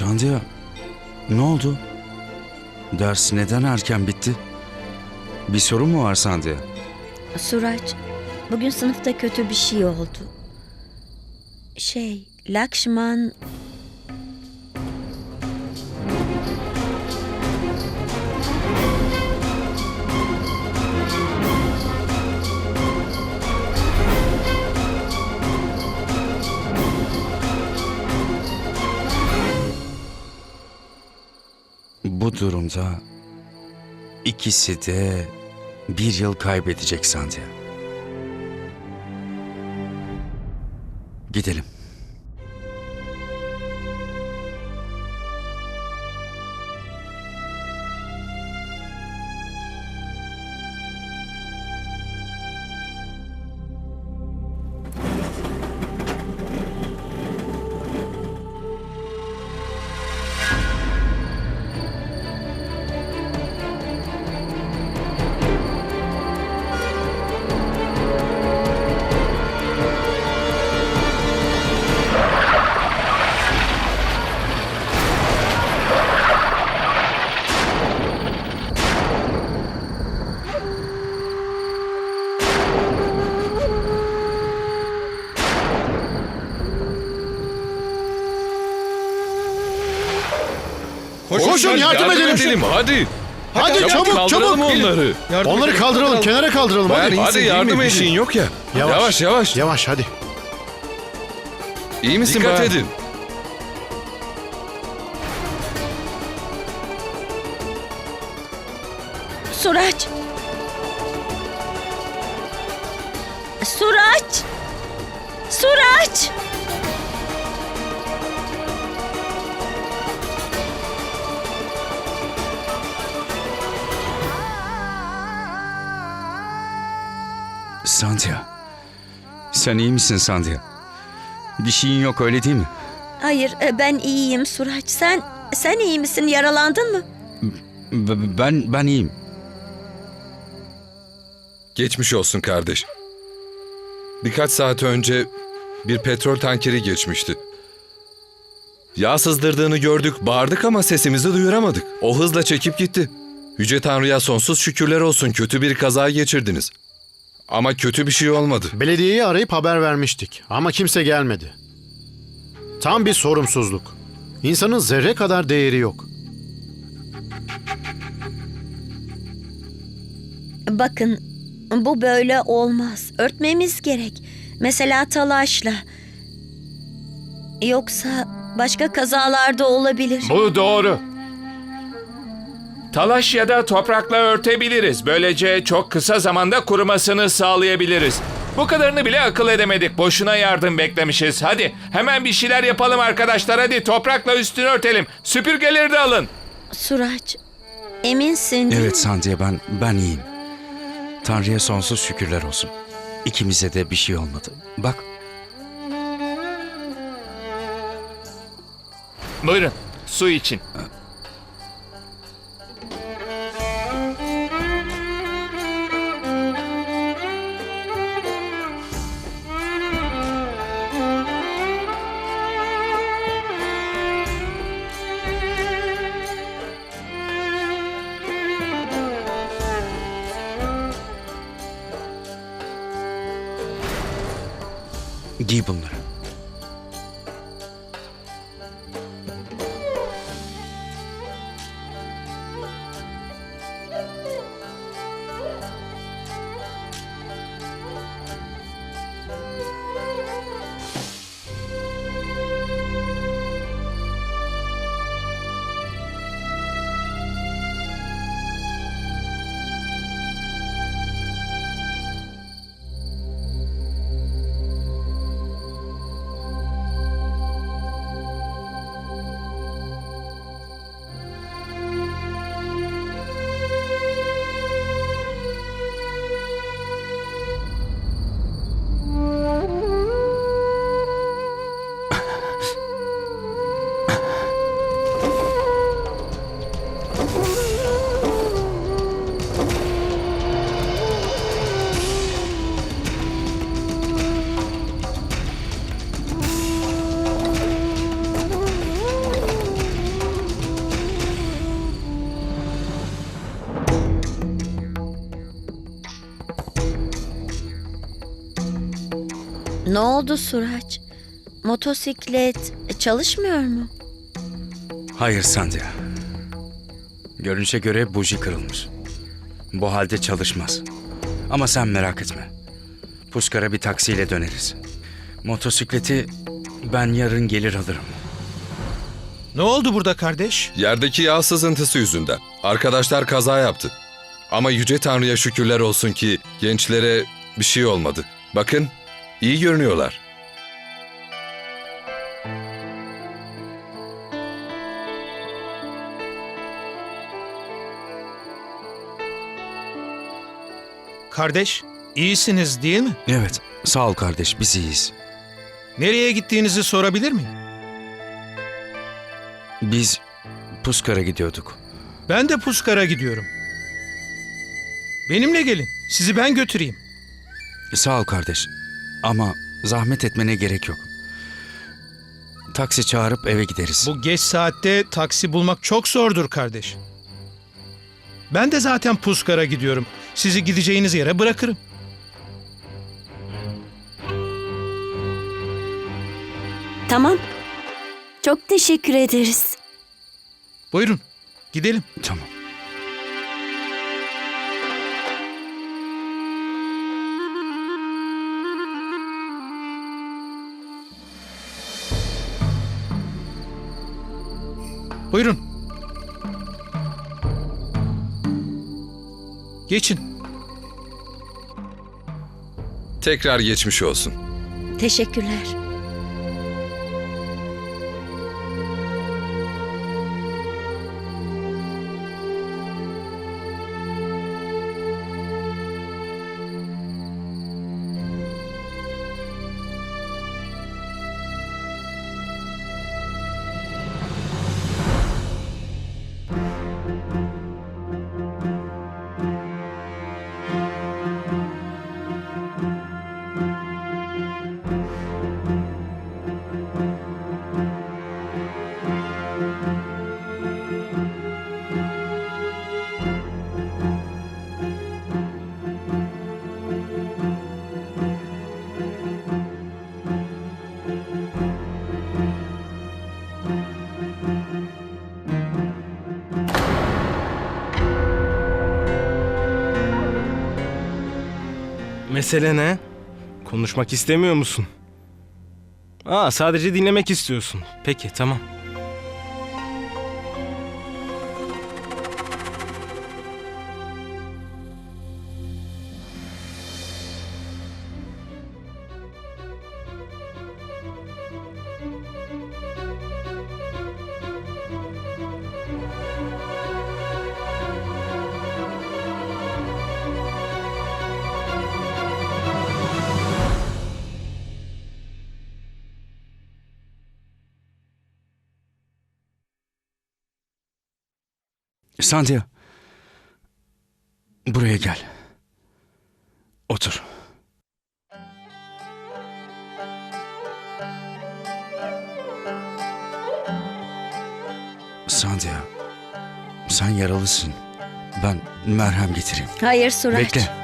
Sandhya, ne oldu? Ders neden erken bitti? Bir sorun mu var Sandhya? Suraç, bugün sınıfta kötü bir şey oldu. Şey, Lakşman... Bu durumda ikisi de bir yıl kaybedecek Sandhya. Gidelim. Koşun, yardım edelim. Hadi. Hadi Çabuk çabuk kaldıralım çabuk. onları. Onları kaldıralım, kenara kaldıralım hadi. hadi yardım edin. yok ya. Yavaş yavaş. Yavaş hadi. İyi misin Dikkat edin. Suraç! Suraç! Suraç! Sandhya. Sen iyi misin Sandhya? Bir şeyin yok öyle değil mi? Hayır, e, ben iyiyim Suraç. Sen, sen iyi misin? Yaralandın mı? B- ben ben iyiyim. Geçmiş olsun kardeş. Birkaç saat önce bir petrol tankeri geçmişti. Yağ sızdırdığını gördük, bağırdık ama sesimizi duyuramadık. O hızla çekip gitti. Yüce Tanrı'ya sonsuz şükürler olsun kötü bir kaza geçirdiniz. Ama kötü bir şey olmadı. Belediyeyi arayıp haber vermiştik ama kimse gelmedi. Tam bir sorumsuzluk. İnsanın zerre kadar değeri yok. Bakın, bu böyle olmaz. Örtmemiz gerek. Mesela talaşla. Yoksa başka kazalarda olabilir. Bu doğru. Talaş ya da toprakla örtebiliriz. Böylece çok kısa zamanda kurumasını sağlayabiliriz. Bu kadarını bile akıl edemedik. Boşuna yardım beklemişiz. Hadi hemen bir şeyler yapalım arkadaşlar. Hadi toprakla üstünü örtelim. Süpürgeleri de alın. Suraç, eminsin değil Evet mi? Sandhya ben ben iyiyim. Tanrı'ya sonsuz şükürler olsun. İkimize de bir şey olmadı. Bak Buyurun su için. Giy bunları. Ne oldu Suraç? Motosiklet çalışmıyor mu? Hayır Sandhya. Görünüşe göre buji kırılmış. Bu halde çalışmaz. Ama sen merak etme. Puskara bir taksiyle döneriz. Motosikleti ben yarın gelir alırım. Ne oldu burada kardeş? Yerdeki yağ sızıntısı yüzünden. Arkadaşlar kaza yaptı. Ama Yüce Tanrı'ya şükürler olsun ki gençlere bir şey olmadı. Bakın, iyi görünüyorlar. Kardeş, iyisiniz değil mi? Evet, sağ ol kardeş, biz iyiyiz. Nereye gittiğinizi sorabilir miyim? Biz Puskar'a gidiyorduk. Ben de Puskar'a gidiyorum. Benimle gelin. Sizi ben götüreyim. Sağ ol kardeş. Ama zahmet etmene gerek yok. Taksi çağırıp eve gideriz. Bu geç saatte taksi bulmak çok zordur kardeş. Ben de zaten Puskar'a gidiyorum. Sizi gideceğiniz yere bırakırım. Tamam. Çok teşekkür ederiz. Buyurun, gidelim. Tamam. Buyurun. Geçin. Tekrar geçmiş olsun. Teşekkürler. Mesele ne? Konuşmak istemiyor musun? Aa sadece dinlemek istiyorsun. Peki tamam. Sandhya. Buraya gel. Otur. Sandhya. Sen yaralısın. Ben merhem getireyim. Hayır Suraç. Bekle.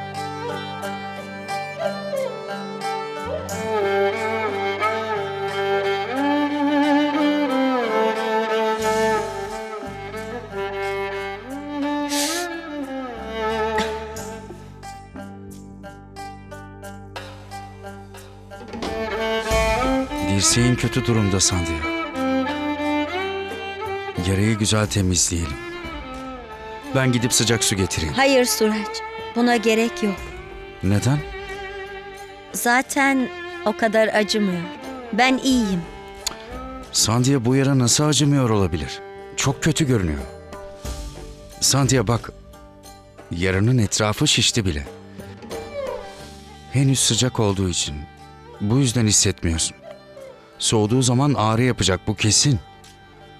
Dirseğin kötü durumda Sandhya. Yarayı güzel temizleyelim. Ben gidip sıcak su getireyim. Hayır Suraç. Buna gerek yok. Neden? Zaten o kadar acımıyor. Ben iyiyim. Sandia bu yara nasıl acımıyor olabilir? Çok kötü görünüyor. Sandia bak. Yaranın etrafı şişti bile. Henüz sıcak olduğu için. Bu yüzden hissetmiyorsun. Soğuduğu zaman ağrı yapacak bu kesin.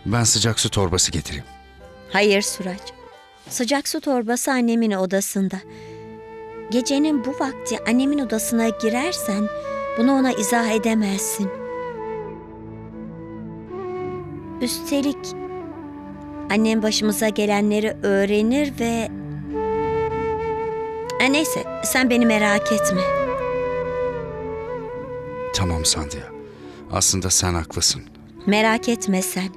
Ben sıcak su torbası getireyim. Hayır Suraç. Sıcak su torbası annemin odasında. Gecenin bu vakti annemin odasına girersen bunu ona izah edemezsin. Üstelik annem başımıza gelenleri öğrenir ve... E, neyse sen beni merak etme. Tamam Sandhya. Aslında sen haklısın. Merak etme sen.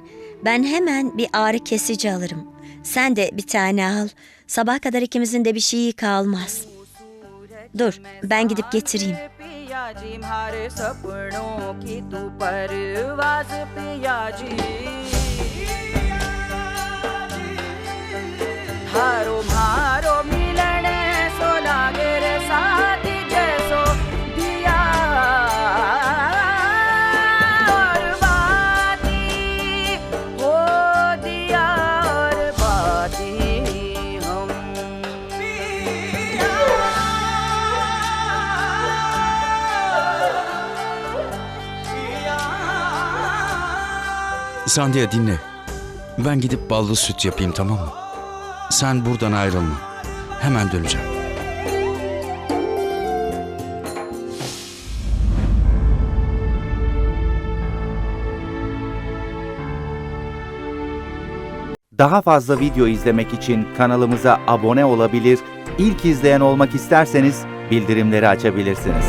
Ben hemen bir ağrı kesici alırım. Sen de bir tane al. Sabah kadar ikimizin de bir şeyi kalmaz. Dur, ben gidip getireyim. पिया जी मारे सपनों की तू परवाज पिया जी हारो मारो Sandhya dinle. Ben gidip ballı süt yapayım tamam mı? Sen buradan ayrılma. Hemen döneceğim. Daha fazla video izlemek için kanalımıza abone olabilir, ilk izleyen olmak isterseniz bildirimleri açabilirsiniz.